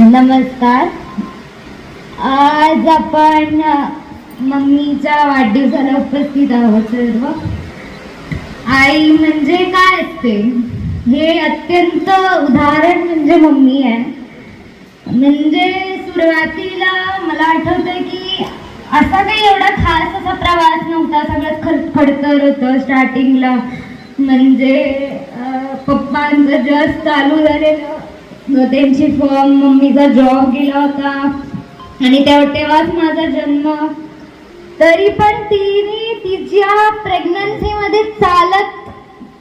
नमस्कार. आज आपण मम्मीच्या वाढदिवसाला उपस्थित आहोत सर्व. आई म्हणजे काय असते? हे अत्यंत उदाहरण म्हणजे मम्मी आहे. म्हणजे सुरुवातीला मला आठवतंय की असा काही एवढा खास असा प्रवास नव्हता. सगळं खडखडतर होतं स्टार्टिंगला म्हणजे पप्पांचं जस्ट चालू झालेलं. त्यांची फॉर्म मम्मीचा जॉब गेला होता. आणि तेव्हा तेव्हाच माझा जन्म. तरी पण तिने तिच्या प्रेग्नन्सीमध्ये चालत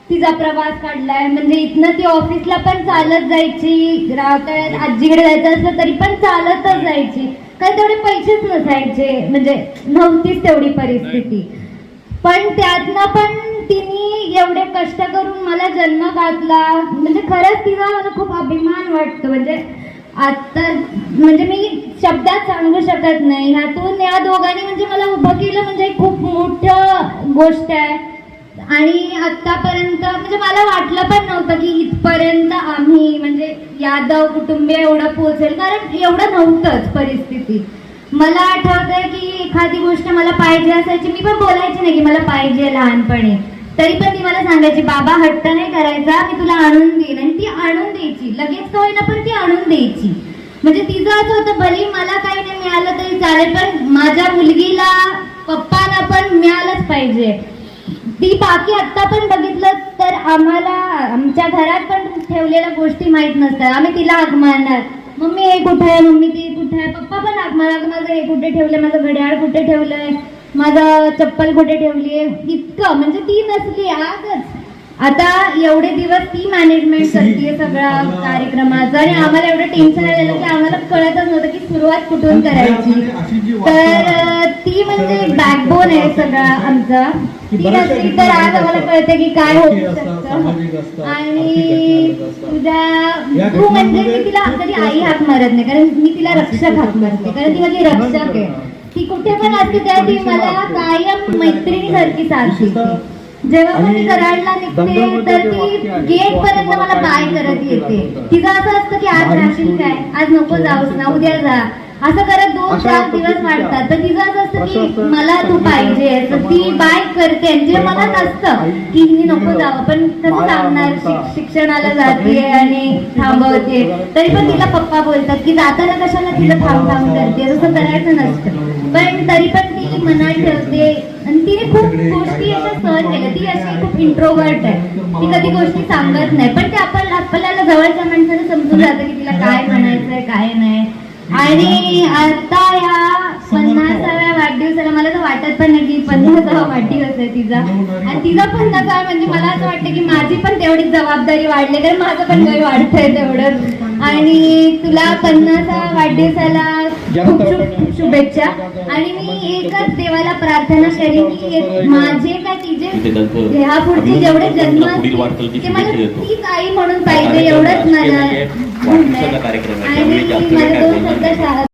तिचा प्रवास काढलाय. म्हणजे इथनं ती ऑफिसला पण चालत जायची. राहतात आजीकडे जायचं असलं तरी पण चालतच जायची. काही तेवढे पैसेच नसायचे. म्हणजे नव्हतीच तेवढी परिस्थिती. पण त्यातनं पण तिने एवढे कष्ट करून मला जन्म घातला म्हणजे खरंच तिचा मला खूप अभिमान वाटतं. म्हणजे आता म्हणजे मी शब्दात सांगू शकत नाही. ह्यातून या दोघांनी म्हणजे मला उभं केलं म्हणजे खूप मोठं गोष्ट आहे. आणि आतापर्यंत म्हणजे मला वाटलं पण नव्हतं की इथपर्यंत आम्ही म्हणजे यादव कुटुंबीय एवढं पोहोचेल. कारण एवढं नव्हतंच परिस्थिती. मला आठवतंय की एखादी गोष्ट मला पाहिजे असायची. मी पण बोलायची नाही की मला पाहिजे लहानपणी. तरी पण ती मला सांगायची बाबा हट्ट नाही करायचा मी तुला आणून देईन. आणि ती आणून द्यायची. लगेच का होईना पण ती आणून द्यायची. म्हणजे तिचं असं होतं भले मला काही नाही मिळालं तरी चालेल पण माझ्या मुलगीला पप्पाला पण मिळालंच पाहिजे. ती बाकी आत्ता पण बघितलं तर आम्हाला आमच्या घरात पण ठेवलेल्या गोष्टी माहीत नसतात. आम्ही तिला हाक मारणार. मम्मी हे कुठे आहे? मम्मी ते कुठे आहे? पप्पा पण हाक मारणार माझं हे कुठे ठेवलंय? माझं घड्याळ कुठे ठेवलंय? माझं चप्पल कुठे ठेवली आहे? इतकं म्हणजे ती नसली आजच. आता एवढे दिवस ती मॅनेजमेंट करते सगळ्या कार्यक्रमाचं आणि आम्हाला एवढं टेन्शन आलेलं की आम्हाला कळतच नव्हतं की सुरुवात कुठून करायची. तर ती म्हणजे बॅकबोन आहे सगळा आमचा. ती नसली तर आज आम्हाला कळतं की काय होऊ शकतं. आणि तुझ्या तू म्हणजे मी तिला कधी आई हाक मारत नाही कारण मी तिला रक्षक हाक मारते कारण ती माझी रक्षक आहे. ती कुठे पण असते तेव्हा ती मला कायम मैत्रिणीसारखी साथ देते जेव्हा पण मी कराडला निघते तर ती गेट पर्यंत मला बाय करत येते. तिचं असं असतं की आज राहशील काय? आज नको जाऊस ना उद्या जा. असं करत दोन चार दिवस वाटतात तर तिचं असं असतं की मला तू पाहिजे. ती बाय करते. जे मनात असतं की हिने नको जावं. पण कसं सांगणार शिक- शिक्षणाला जाते आणि थांबवते. तरी पण तिला पप्पा बोलतात की जाताना कशाला तिला थांब थांब करते? तसं करायचं नसतं. पण तरी पण ती मनात ठेवते. आणि तिने खूप गोष्टी अशा सहन केल्या. ती अशी खूप इंट्रोवर्ट आहे. ती कधी गोष्टी सांगत नाही. पण ते आपण आपल्याला जवळच्या माणसाने समजून जातं की तिला काय म्हणायचंय काय नाही. आणि आता या पन्नासाव्या वाढदिवसाला मला तर वाटत पण नाही की पन्नासावा वाढदिवस आहे तिचा. आणि तिचा पन्नासावा म्हणजे मला असं वाटतं की माझी पण तेवढीच जबाबदारी वाढली कारण माझं पण वय वाढतंय तेवढं. आणि तुला पन्नासाव्या वाढदिवसाला खूप खूप शुभेच्छा. आणि मी एकच देवाला प्रार्थना करेन की माझे का तिचे? ह्या पुढचे जेवढे जन्म असतील, ते मला. तीच आई म्हणून पाहिजे एवढंच मला वाढदिवसाचा कार्यक्रम आहे. आणि त्यामुळे जास्त मी वेळ माझे काय दोन शब्द